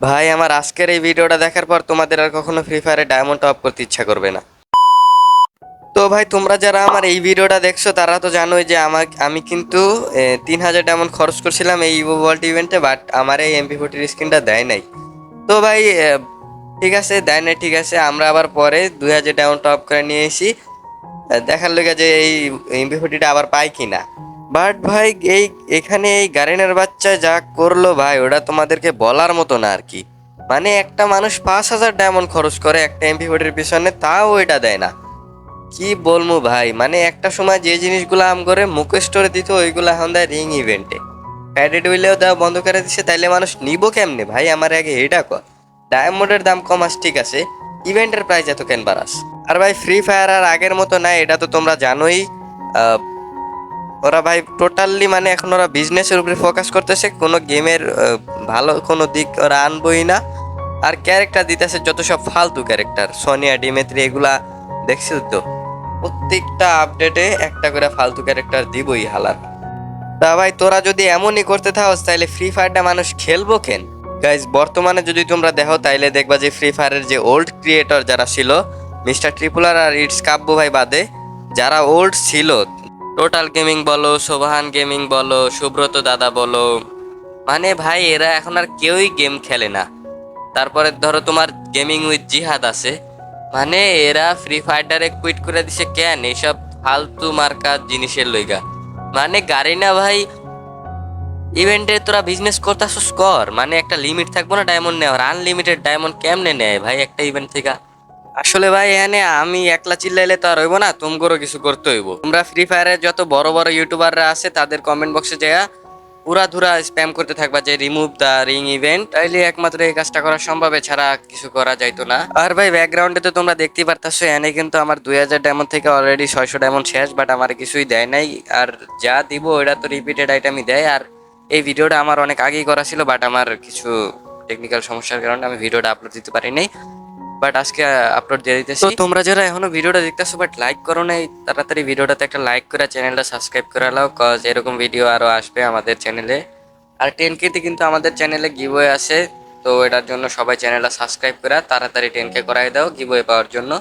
ভাই, আমার আজকের এই ভিডিওটা দেখার পর তোমাদের আর কখনো ফ্রি ফায়ারে ডায়মন্ড টপ করতে ইচ্ছা করবে না। তো ভাই, তোমরা যারা আমার এই ভিডিওটা দেখছ, তারা তো জানোই যে আমার আমি কিন্তু তিন হাজার ডায়মন্ড খরচ করছিলাম এই ইভো ওয়ার্ল্ড ইভেন্টে বাট আমার এই এমপি ফোর্টির স্ক্রিনটা দেয় নাই। তো ভাই ঠিক আছে, দেয় নাই, ঠিক আছে, আমরা আবার পরে দুই হাজার ডায়মন্ড টপ করে নিয়ে এসি দেখার লেগে যে এই এমপি ফোর্টিটা আবার পাই কিনা। বাট ভাই, এই এখানে এই গার্ডেনের বাচ্চা যা করল ভাই, ওটা তোমাদেরকে বলার মতো না আর কি। মানে একটা মানুষ পাঁচ হাজার ডায়মন্ড খরচ করে একটা এমপি ফোর্টির পিছনে, তাও এটা দেয় না। কি বলব ভাই মানে একটা সময় যে জিনিসগুলো আম করে মুখ স্টোরে দিত, ওইগুলো এখন দেয় রিং ইভেন্টে প্যাডেড উইলেও দেওয়া বন্ধ করে দিচ্ছে তাইলে মানুষ নিব কেমনে ভাই? আমার আগে এটা কর ডায়মন্ডের দাম কম আস, ঠিক আছে। ইভেন্টের প্রাইস এত কেন বাড়াস? আর ভাই ফ্রি ফায়ার আর আগের মতো নাই, এটা তো তোমরা জানোই। ওরা ভাই টোটালি মানে এখন ওরা বিজনেসের উপরে ফোকাস করতেছে, কোনো গেমের ভালো কোনো দিক ওরা আনবই না। আর ক্যারেক্টার দিতেছে যত সব ফালতু ক্যারেক্টার সোনিয়া ডিমেত্রি এগুলা দেখছিস তো? প্রত্যেকটা আপডেটে একটা করে ফালতু ক্যারেক্টার দিবই হালার। তা ভাই, তোরা যদি এমনই করতে থাকস তাহলে ফ্রি ফায়ারটা মানুষ খেলব কেন? গাইজ বর্তমানে যদি তোমরা দেখো, তাইলে দেখবা যে ফ্রি ফায়ারের যে ওল্ড ক্রিয়েটর যারা ছিল মিস্টার ট্রিপুলার আর ইটস কাব্য ভাই বাদে, যারা ওল্ড ছিল টোটাল গেমিং বলো শোভান গেমিং বলো, সুব্রত দাদা বলো। মানে ভাই, এরা এখন আর কেউই গেম খেলে না। তারপরে ধরো তোমার গেমিং উইথ জিহাদ আছে। মানে এরা ফ্রি ফায়ারটারে কুইট করে দিছে কেন? এইসব ফালতু মার্কা জিনিসের লইগা। মানে গাড়ি না ভাই ইভেন্টে তোরা বিজনেস করতেছস কর। মানে একটা লিমিট থাকব না ডায়মন্ড নেওয়ার। আনলিমিটেড ডায়মন্ড কেমনে নেয় ভাই একটা ইভেন্ট থেকে? আসলে ভাই এখানে আমি একলা চিল্লাইলে তো আর হইব না তোমারও কিছু করতে হইব। তোমরা ফ্রি ফায়ারের যত বড় বড় ইউটিউবাররা আছে, তাদের কমেন্ট বক্সে যাইয়া পুরা ধুরা স্প্যাম করতে থাকবা যে রিমুভ দ্য রিং ইভেন্ট তাইলে একমাত্র এই কাজটা করা সম্ভব ছাড়া কিছু করা যাইতো না। আর ভাই ব্যাকগ্রাউন্ডে তো তোমরা দেখতেই পারতাছো, এনে কিন্তু আমার দুই হাজার ডায়মন্ড থেকে অলরেডি ছয়শো ডায়মন্ড শেষ বাট আমার কিছুই দেয় নাই। আর যা দিব ওটা তো রিপিটেড আইটেমই দেয়। আর এই ভিডিওটা আমার অনেক আগেই করা ছিল বাট আমার কিছু টেকনিক্যাল সমস্যার কারণে আমি ভিডিওটা আপলোড দিতে পারি নাই বাট আজকে আপলোড দিয়ে দিতেছি। তো তোমরা যারা এখনও ভিডিওটা দেখতেছো বাট লাইক করো নাই, তাড়াতাড়ি ভিডিওটাতে একটা লাইক করে চ্যানেলটা সাবস্ক্রাইব করে নাও কজ এরকম ভিডিও আরও আসবে আমাদের চ্যানেলে আর টেন কেতে কিন্তু আমাদের চ্যানেলে গিভওয়ে আছে, তো এটার জন্য সবাই চ্যানেলটা সাবস্ক্রাইব করে তাড়াতাড়ি টেন কে করাই দাও গিভওয়ে পাওয়ার জন্য।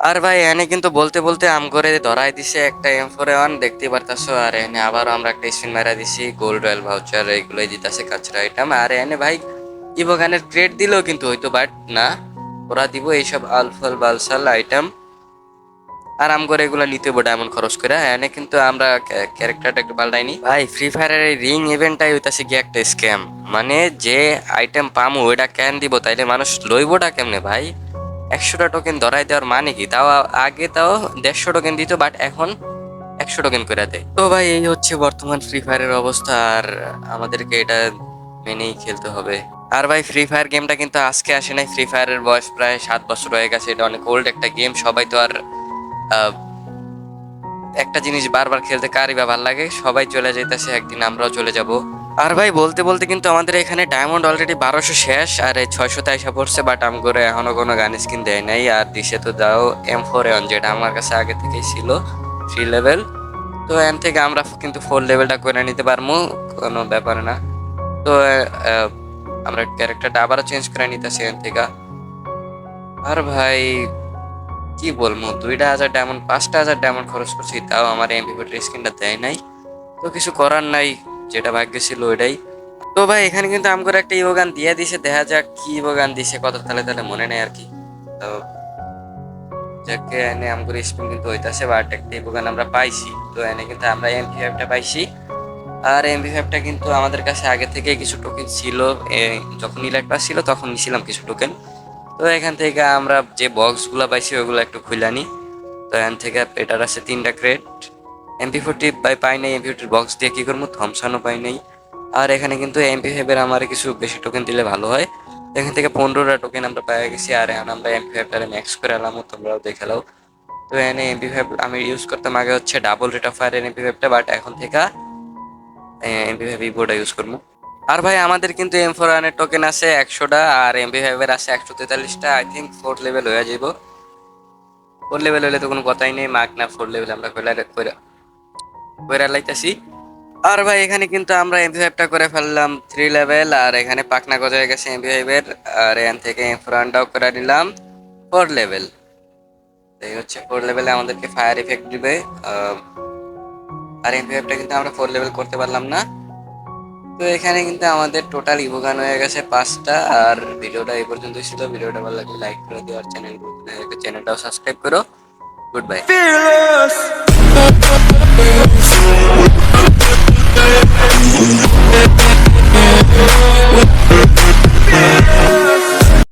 আর ভাই, এনে কিন্তু বলতে বলতে আম করে ধরাই দিছে একটা এম ফোর ওয়ান দেখতে পারতাছো। আর এনে আবারও আমরা একটা স্পিন মারা দিছি গোল্ড রয়্যাল ভাউচার এইগুলোই দিতেছে কাঁচরা আইটেম আর এনে ভাই ইভোগানের ক্রেড দিলেও কিন্তু হয়তো বাট না। ওরা দিব এইসব আলফাল বালসাল আইটেম আর আম করে এগুলো নিতে হব ডায়মন্ড খরচ করে এনে কিন্তু আমরা ক্যারেক্টারটা একটু পাল্টাইনি। ভাই ফ্রি ফায়ারের এই রিং ইভেন্টটাই হইতাছে গিয়ে একটা স্ক্যাম মানে যে আইটেম পামু ওইটা ক্যান দিব, তাইলে মানুষ লইবটা কেমনে ভাই? একশোটা টোকেন ধরাই দেওয়ার মানে কি? তাও আগে তাও দেড়শো টোকেন দিত বাট এখন একশো টোকেন করে দেয়। তো ভাই, এই হচ্ছে বর্তমান ফ্রি ফায়ারের অবস্থা, আর আমাদেরকে এটা মেনেই খেলতে হবে। আর ভাই ফ্রি ফায়ার গেমটা কিন্তু আজকে আসে নাই। ফ্রি ফায়ারের বয়স প্রায় সাত বছর হয়ে গেছে, এটা অনেক ওল্ড একটা গেম সবাই তো আর একটা জিনিস বারবার খেলতে কারই বা ভালো লাগে? সবাই চলে যাইতেছে, একদিন আমরাও চলে যাব। আর ভাই, বলতে বলতে কিন্তু আমাদের এখানে ডায়মন্ড অলরেডি বারোশো শেষ, আর এই ছয়শো তাইসা পড়ছে বাট আম করে এখনও কোনো গান স্কিন দেয় নাই। আর দিশে তো দাও এম ফোর এন যেটা আমার কাছে আগে থেকেই ছিল থ্রি লেভেল তো এম থেকে আমরা কিন্তু ফোর লেভেলটা করে নিতে পারব, কোনো ব্যাপার না। তো আমরা ক্যারেক্টারটা আবারও চেঞ্জ করে নিতেছি এন থেকে। আর ভাই, কি বলব, দুইটা হাজার ডায়মন্ড পাঁচটা হাজার ডায়মন্ড খরচ করছি, তাও আমার এমপিপিটির স্ক্রিনটা দেয় নাই। তো কিছু করার নাই, যেটা ভাগ্য ছিল ওইটাই। তো ভাই, এখানে কিন্তু আম করে একটা ইভোগান দিয়ে দিছে, দেখা যাক কি ইভোগান দিছে, কত তাহলে তাহলে মনে নেই আর কি। তো যাকে, এনে আম করে স্পিন কিন্তু হইতাছে বাট একটা ইভোগান আমরা পাইছি। তো এনে কিন্তু আমরা এমপি ফাইভটা পাইছি। আর এমপি ফাইভটা কিন্তু আমাদের কাছে আগে থেকে কিছু টোকেন ছিল। যখন ইলাইট পাস ছিল, তখন নিছিলাম কিছু টোকেন তো এখান থেকে আমরা যে বক্সগুলো পাইছি, ওগুলো একটু খুলে নিই তো এখান থেকে এটার আছে তিনটা ক্রেট এমপি ফোরটি বাই পাই নাই এমপি ফোরটির বক্স দিয়ে কী করব? থমসানও পাই নাই। আর এখানে কিন্তু এমপি ফাইভের আমার কিছু বেশি টোকেন দিলে ভালো হয়। এখান থেকে পনেরোটা টোকেন আমরা পেয়ে গেছি, আর এখন আমরা এমপি ফাইভটারে ম্যাক্স করে এলাম তোমরাও দেখে তো এখানে এমপি ফাইভ আমি ইউজ করতাম আগে হচ্ছে double rate of fire MP ফাইভটা but এখন থেকে এমপি ফাইভ ইবোটা ইউজ করব। আর ভাই, আমাদের কিন্তু এম ফোর ওয়ানের টোকেন আছে একশোটা, আর এমপি ফাইভের আছে একশো তেতাল্লিশটা। আই থিঙ্ক ফোর্থ লেভেল হয়ে যাব ফোর লেভেল হলে তো কোনো কথাই নেই মার্ক না ফোর লেভেল আমরা কইরা লাইতাছি। আর ভাই, এখানে কিন্তু আমরা এমপি ফাইভটা করে ফেললাম থ্রি লেভেল আর এখানে পাকনা গজা হয়ে গেছে এমপি ফাইভের আর এখান থেকে ফ্রন্টটাও করে নিলাম ফোর লেভেল এই হচ্ছে ফোর লেভেলে আমাদেরকে ফায়ার ইফেক্ট দিবে। আর এই ভেভটা কিন্তু আমরা ফোর লেভেল করতে পারলাম না। তো এখানে কিন্তু আমাদের টোটাল ইভোগান হয়ে গেছে পাঁচটা আর ভিডিওটা এই পর্যন্ত ছিল। ভিডিওটা ভালো লাগলে লাইক করে দিও আর চ্যানেল চ্যানেলটাও সাবস্ক্রাইব করো। Good bye